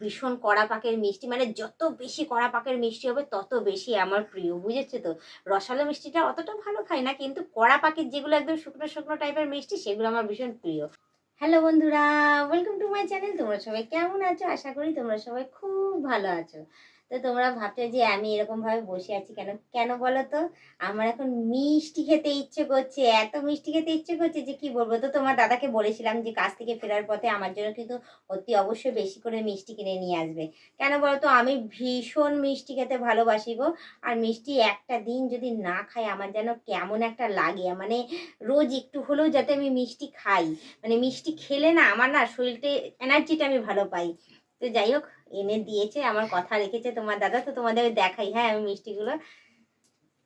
ভীষণ কড়া পাকের মিষ্টি মানে যত বেশি কড়া পাকের মিষ্টি হবে, তত বেশি আমার প্রিয়, বুঝেছে তো? রসালো মিষ্টিটা অতটা ভালো খাই না, কিন্তু কড়া পাকের যেগুলো একদম শুকনো শুকনো টাইপের মিষ্টি, সেগুলো আমার ভীষণ প্রিয়। হ্যালো বন্ধুরা ওয়েলকাম টু মাই চ্যানেল তোমরা সবাই কেমন আছো? আশা করি তোমরা সবাই খুব ভালো আছো। তো তোমরা ভাবছ যে আমি এরকম ভাবে বসে আছি কেন? কেন বলো তো আমার এখন মিষ্টি খেতে ইচ্ছে করছে, এত মিষ্টি খেতে ইচ্ছে করছে যে কি বলব? তো তোমার দাদাকে বলেছিলাম যে কাজ থেকে ফেরার পথে আমার জন্য কিন্তু অতি অবশ্যই বেশি করে মিষ্টি কিনে নিয়ে আসবে। কেন বলো তো আমি ভীষণ মিষ্টি খেতে ভালোবাসি গো। আর মিষ্টি একটা দিন যদি না খাই, আমার যেন কেমন একটা লাগে। মানে রোজ একটু হলেও যাতে আমি মিষ্টি খাই। মানে মিষ্টি খেলে না আমার না শরীরটা এনার্জিটা আমি ভালো পাই। তো যাই হোক, এনে দিয়েছে, আমার কথা রেখেছে তোমার দাদা, তো তোমাদের দেখাই। হ্যাঁ আমি মিষ্টিগুলো,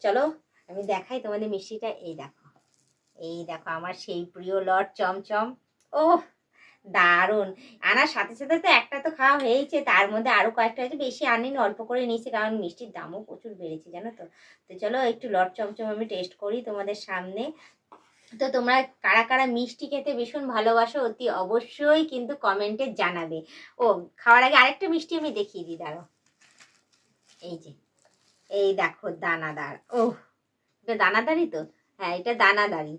চলো, আমি দেখাই তোমাদের মিষ্টিটা। এই দেখো এই দেখো, আমার সেই প্রিয় লট চমচম। ও দারুণ! আনার সাথে সাথে তো একটা তো খাওয়া হয়েছে তার মধ্যে আরও কয়েকটা হয়েছে বেশি আনিনি, অল্প করে নিয়েছি, কারণ মিষ্টির দামও প্রচুর বেড়েছে, জানো তো? তো চলো, একটু লট চমচম আমি টেস্ট করি তোমাদের সামনে। তো তোমরা কারা কারা মিষ্টি খেতে ভীষণ ভালোবাসো অতি অবশ্যই কিন্তু কমেন্টে জানাবে। ও, খাওয়ার আগে আরেকটা মিষ্টি আমি দেখিয়ে দিই দাঁড়ো এই যে, এই দেখো দানাদার ও এটা দানাদারই তো? হ্যাঁ এটা দানাদারই।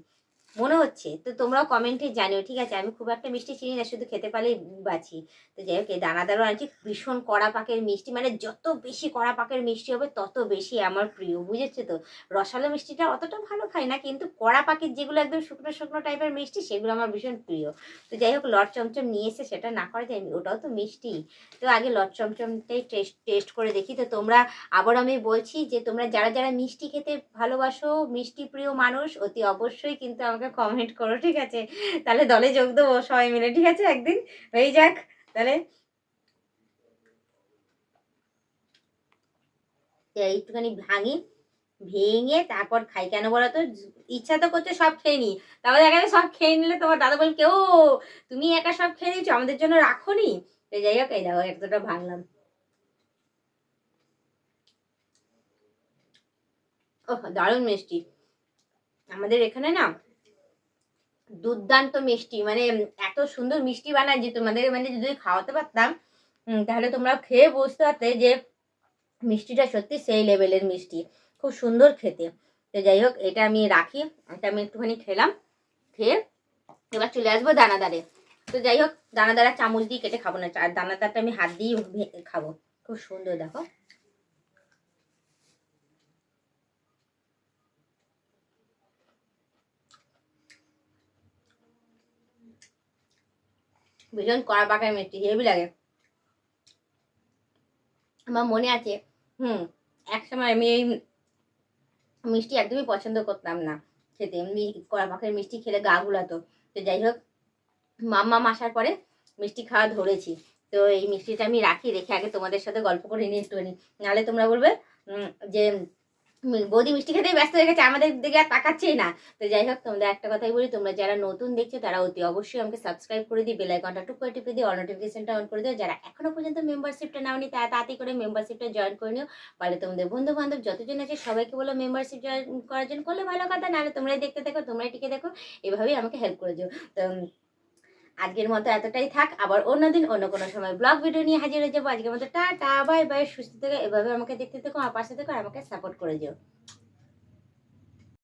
মনে হচ্ছে। তো তোমরাও কমেন্টে জানিও, ঠিক আছে? আমি খুব একটা মিষ্টি চিনি না, শুধু খেতে পারলেই বাঁচি। তো যাই হোক, এই দানাদারও আনছি, ভীষণ কড়া পাকের মিষ্টি মানে যত বেশি কড়া পাকের মিষ্টি হবে, তত বেশি আমার প্রিয়, বুঝেছ তো? রসালো মিষ্টিটা অতটা ভালো খাই না, কিন্তু কড়া পাকের যেগুলো একদম শুকনো শুকনো টাইপের মিষ্টি, সেগুলো আমার ভীষণ প্রিয়। তো যাই হোক, লট চমচম নিয়ে এসে সেটা না করা যায়, ওটাও তো মিষ্টি। তো আগে লট চমচমটাই টেস্ট টেস্ট করে দেখি। তো তোমরা, আবার আমি বলছি যে তোমরা যারা যারা মিষ্টি খেতে ভালোবাসো, মিষ্টি প্রিয় মানুষ, অতি অবশ্যই কিন্তু আমাকে কমেন্ট করো, ঠিক আছে? তাহলে দলে যোগ দেবো, সবাই মিলে, ঠিক আছে? একদিন হয়ে যাক, তাহলে। একটুখানি ভাঙি, ভেঙে তারপর খাই। কেন বলো তো? ইচ্ছা তো করছে সব খেয়ে নি তারপর দেখা যাবে সব খেয়ে নিলে তোমার দাদা বল কেউ, তুমি একা সব খেয়ে নিয়েছো? আমাদের জন্য রাখো নি তো যাই হোক, এই দেখো, এতটা ভাঙলাম। ও দারুণ মিষ্টি। আমাদের এখানে না দুর্দান্ত মিষ্টি মানে এত সুন্দর মিষ্টি বানায় যে তোমাদের মানে যদি খাওয়াতে পারতাম তাহলে তোমরা খেয়ে বুঝতে পারতে যে মিষ্টিটা সত্যি সেই লেভেলের মিষ্টি, খুব সুন্দর খেতে। তো যাই হোক, এটা আমি রাখি, এটা আমি একটুখানি খেলাম, খেয়ে এবার চলে আসব দানাদারে। তো যাই হোক, দানাদারা চামচ দিয়ে কেটে খাব না, আর দানাদারটা আমি হাত দিয়ে ভে- খাব, খুব সুন্দর, দেখো। ভীষণ কড়া পাকার মিষ্টি হেভি লাগে আমার মনে আছে, হুম এক সময় আমি এই মিষ্টি একদমই পছন্দ করতাম না খেতে। কড়া পাকের মিষ্টি খেলে গা গুলাতো। তো যাই হোক মাম্মা আসার পরে মিষ্টি খাওয়া ধরেছি। তো এই মিষ্টিটা আমি রাখি, রেখে আগে তোমাদের সাথে গল্প করে নিয়ে একটুখানি। নাহলে তোমরা বলবে যে বৌদি মিষ্টি খেতেই ব্যস্ত হয়ে গেছে, আমাদের দিকে আর তাকাচ্ছেই না। তো যাই হোক তোমাদের একটা কথাই বলি, তোমরা যারা নতুন দেখছ, তারা অতি অবশ্যই আমাকে সাবস্ক্রাইব করে দিই বেল আইকনটা টুক করে টিপে দিও অল নোটিফিকেশনটা অন করে দিও। যারা এখনও পর্যন্ত মেম্বারশিপটা নাওনি, তারা তাড়াতাড়ি করে মেম্বারশিপটা জয়েন করে নিও। পারলে তোমাদের বন্ধু বান্ধব যতজন আছে, সবাইকে বলো মেম্বারশিপ জয়েন করার জন্য। করলে ভালো কথা, নাহলে তোমরাই দেখতে দেখো তোমরাই টিকে দেখো এভাবেই আমাকে হেল্প করে দিও। তো আজকের মতো এতটাই থাক। আবার অন্যদিন অন্য কোনো সময় ব্লগ ভিডিও নিয়ে হাজির হয়ে যাব। আজকের মতো টা টা বাই বাই সুস্থ থেকে। এভাবে আমাকে দেখতে থেকো, আমার পাশে থেকো আমাকে সাপোর্ট করে দিও।